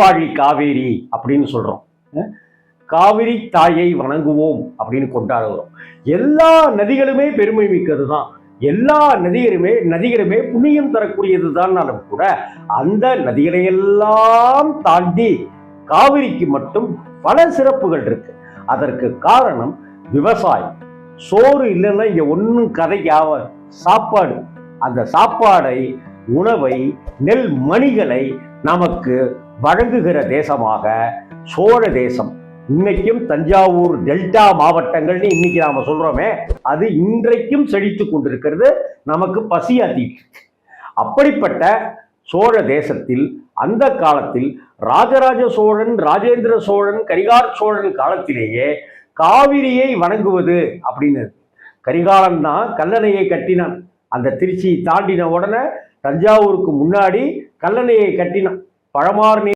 வாழி காவேரி அப்படின்னு சொல்கிறோம் காவிரி தாயை வணங்குவோம் அப்படின்னு கொண்டாடுகிறோம் எல்லா நதிகளுமே பெருமை மிக்கது தான் எல்லா நதிகளுமே நதிகளுமே புண்ணியம் தரக்கூடியது தான் கூட அந்த நதிகளையெல்லாம் தாண்டி காவிரிக்கு மட்டும் பல சிறப்புகள் இருக்கு. அதற்கு காரணம் விவசாயம். சோறு இல்லைன்னா இங்கே ஒன்றும் கதை ஆகாது சாப்பாடு. அந்த சாப்பாடை உணவை நெல் மணிகளை நமக்கு வழங்குகிற தேசமாக சோழ தேசம். இன்னைக்கும் தஞ்சாவூர் டெல்டா மாவட்டங்கள்னு இன்னைக்கு நாம சொல்றோமே அது இன்றைக்கும் செழித்து கொண்டிருக்கிறது நமக்கு பசியாத்திட்டு அப்படிப்பட்ட சோழ தேசத்தில் அந்த காலத்தில் ராஜராஜ சோழன் ராஜேந்திர சோழன் கரிகார் சோழன் காலத்திலேயே காவிரியை வணங்குவது அப்படின்னு. கரிகாலன் தான் கல்லணையை கட்டினான். அந்த திருச்சியை தாண்டின உடனே தஞ்சாவூருக்கு முன்னாடி கல்லணையை கட்டினான். பழமாறு